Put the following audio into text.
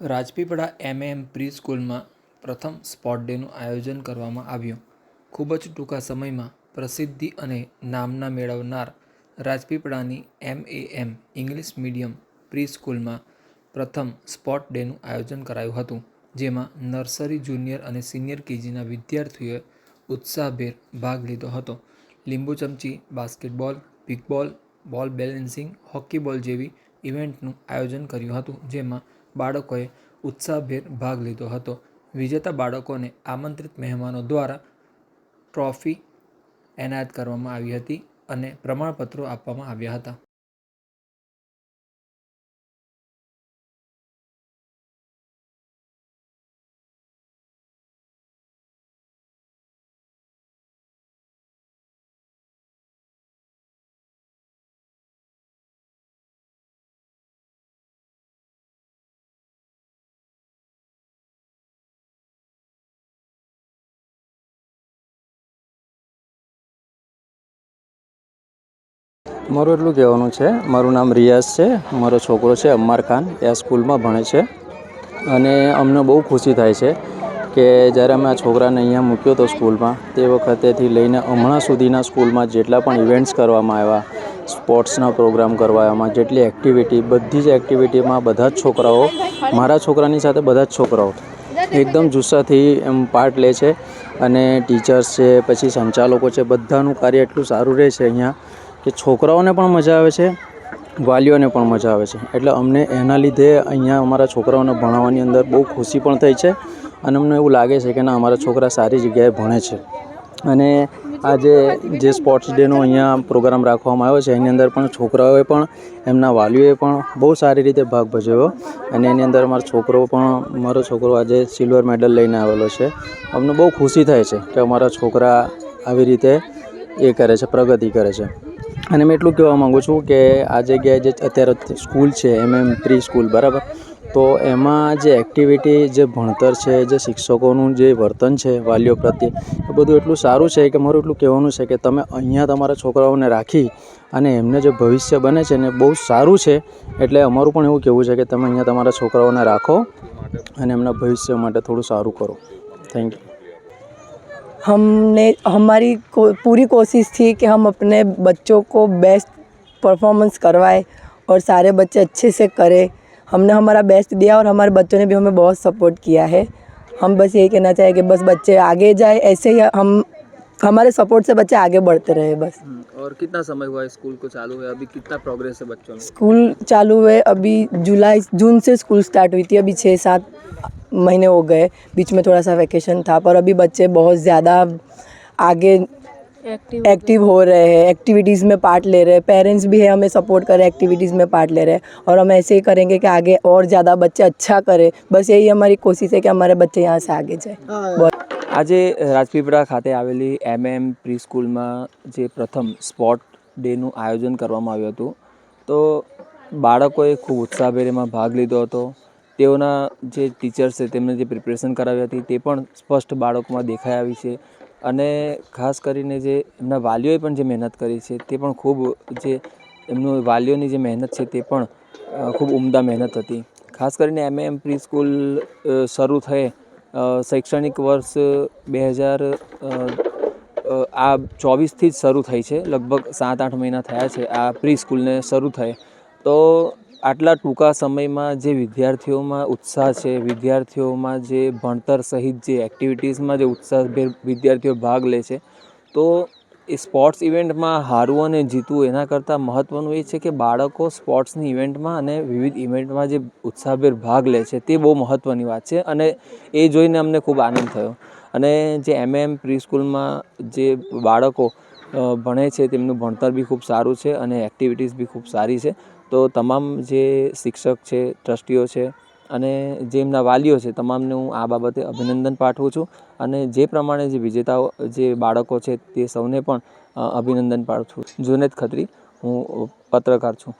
રાજપીપળા એમ pre સ્કૂલમાં પ્રથમ spot ડેનું આયોજન કરવામાં આવ્યું. ખૂબ જ ટૂંકા સમયમાં પ્રસિદ્ધિ અને નામના મેળવનાર રાજપીપળાની એમએએમ ઇંગ્લિશ મીડિયમ પ્રી સ્કૂલમાં પ્રથમ સ્પોટ ડેનું આયોજન કરાયું હતું, જેમાં નર્સરી જુનિયર અને સિનિયર કેજીના વિદ્યાર્થીઓએ ઉત્સાહભેર ભાગ લીધો હતો. લીંબુ ચમચી, બાસ્કેટબોલ, પિકબોલ, બોલ બેલેન્સિંગ હોકી બોલ જેવી ઇવેન્ટનું આયોજન કર્યું હતું, જેમાં બાળકોએ ઉત્સાહભેર ભાગ લીધો હતો. વિજેતા બાળકોને આમંત્રિત મહેમાનો દ્વારા ટ્રોફી એનાયત કરવામાં આવી હતી અને પ્રમાણપત્રો આપવામાં આવ્યા હતા. મારું એટલું કહેવાનું છે, મારું નામ રિયાઝ છે, મારો છોકરો છે અમ્માર ખાન, એ આ સ્કૂલમાં ભણે છે. અને અમને બહુ ખુશી થાય છે કે જ્યારે અમે આ છોકરાને અહીંયા મૂક્યો હતો સ્કૂલમાં, તે વખતેથી લઈને હમણાં સુધીના સ્કૂલમાં જેટલા પણ ઇવેન્ટ્સ કરવામાં આવ્યા સ્પોર્ટ્સના પ્રોગ્રામ કરવામાં જેટલી એક્ટિવિટી બધી જ એક્ટિવિટીમાં બધા જ છોકરાઓ, મારા છોકરાની સાથે બધા જ છોકરાઓ એકદમ જુસ્સાથી એમ પાર્ટ લે છે. અને ટીચર્સ છે, પછી સંચાલકો છે, બધાનું કાર્ય એટલું સારું રહે છે અહીંયા. કે છોકરાઓને પણ મજા આવે છે, વાલીઓને પણ મજા આવે છે. એટલે અમને એના લીધે અહીંયા અમારા છોકરાઓને ભણાવવાની અંદર બહુ ખુશી પણ થઈ છે અને અમને એવું લાગે છે કે ના, અમારા છોકરા સારી જગ્યાએ ભણે છે. અને આજે જે સ્પોર્ટ્સ ડેનો અહીંયા પ્રોગ્રામ રાખવામાં આવ્યો છે, એની અંદર પણ છોકરાઓએ પણ, એમના વાલીઓએ પણ બહુ સારી રીતે ભાગ ભજવ્યો. અને એની અંદર અમારો છોકરો પણ, મારો છોકરો આજે સિલ્વર મેડલ લઈને આવેલો છે. અમને બહુ ખુશી થાય છે કે અમારા છોકરા આવી રીતે એ કરે છે, પ્રગતિ કરે છે. અને મેં એટલું કહેવા માગું છું કે આ જગ્યાએ જે અત્યારે સ્કૂલ છે, એમ એમ પ્રી સ્કૂલ, બરાબર? તો એમાં જે એક્ટિવિટી જે ભણતર છે, જે શિક્ષકોનું જે વર્તન છે, વાલીઓ પ્રત્યે, એ બધું એટલું સારું છે કે મારું એટલું કહેવાનું છે કે તમે અહીંયા તમારા છોકરાઓને રાખી અને એમને જે ભવિષ્ય બને છે ને બહુ સારું છે. એટલે અમારું પણ એવું કહેવું છે કે તમે અહીંયા તમારા છોકરાઓને રાખો અને એમના ભવિષ્ય માટે થોડું સારું કરો. થેન્ક યુ हमने हमारी को, पूरी कोशिश थी कि हम अपने बच्चों को बेस्ट परफॉर्मेंस करवाएँ और सारे बच्चे अच्छे से करें। हमने हमारा बेस्ट दिया और हमारे बच्चों ने भी हमें बहुत सपोर्ट किया है। हम बस यही कहना चाहें कि बस बच्चे आगे जाए ऐसे ही हम हमारे सपोर्ट से बच्चे आगे बढ़ते रहे बस। और कितना समय हुआ है स्कूल को चालू हुए? अभी कितना प्रोग्रेस है बच्चों में? स्कूल चालू हुए अभी जुलाई जून से स्कूल स्टार्ट हुई थी अभी छः सात महीने हो गए बीच में थोड़ा सा वैकेशन था पर अभी बच्चे बहुत ज़्यादा आगे एक्टिव हो रहे हैं एक्टिविटीज़ में पार्ट ले रहे हैं पेरेंट्स भी है हमें सपोर्ट कर रहे हैं एक्टिविटीज़ में पार्ट ले रहे हैं और हम ऐसे ही करेंगे कि आगे और ज़्यादा बच्चे अच्छा करें बस यही हमारी कोशिश है कि हमारे बच्चे यहाँ से आगे जाए बहुत આજે રાજપીપળા ખાતે આવેલી એમએમ પ્રી સ્કૂલમાં જે પ્રથમ સ્પોર્ટ ડેનું આયોજન કરવામાં આવ્યું હતું તો બાળકોએ ખૂબ ઉત્સાહભેર એમાં ભાગ લીધો હતો તેઓના જે ટીચર્સ છે તેમણે જે પ્રિપરેશન કરાવી હતી, તે પણ સ્પષ્ટ બાળકોમાં દેખાઈ આવી છે. અને ખાસ કરીને જે એમના વાલીઓએ પણ જે મહેનત કરી છે, તે પણ ખૂબ જે એમનું વાલીઓની જે મહેનત છે, તે પણ ખૂબ ઉમદા મહેનત હતી. ખાસ કરીને એમ એમ પ્રી સ્કૂલ શરૂ થઈ શૈક્ષણિક વર્ષ બે હજાર આ ચોવીસથી જ શરૂ થઈ છે. લગભગ સાત આઠ મહિના થયા છે આ પ્રી સ્કૂલને શરૂ થઈ તો આટલા ટૂંકા સમયમાં જે વિદ્યાર્થીઓમાં ઉત્સાહ છે, વિદ્યાર્થીઓમાં જે ભણતર સહિત જે એક્ટિવિટીઝમાં જે ઉત્સાહભેર વિદ્યાર્થીઓ ભાગ લે છે, તો એ સ્પોર્ટ્સ ઇવેન્ટમાં હારવું અને જીતવું એના કરતાં મહત્ત્વનું એ છે કે બાળકો સ્પોર્ટ્સની ઇવેન્ટમાં અને વિવિધ ઇવેન્ટમાં જે ઉત્સાહભેર ભાગ લે છે તે બહુ મહત્ત્વની વાત છે અને એ જોઈને અમને ખૂબ આનંદ થયો. અને જે એમ એમ પ્રી સ્કૂલમાં જે બાળકો ભણે છે, તેમનું ભણતર બી ખૂબ સારું છે અને એક્ટિવિટીઝ બી ખૂબ સારી છે. તો તમામ જે શિક્ષક છે, ટ્રસ્ટીઓ છે અને જે એમના વાલીઓ છે, તમામને હું આ બાબતે અભિનંદન પાઠવું છું અને જે પ્રમાણે જે વિજેતાઓ, જે બાળકો છે તે સૌને પણ અભિનંદન પાઠવું છું. જુનેદ ખત્રી, હું પત્રકાર છું.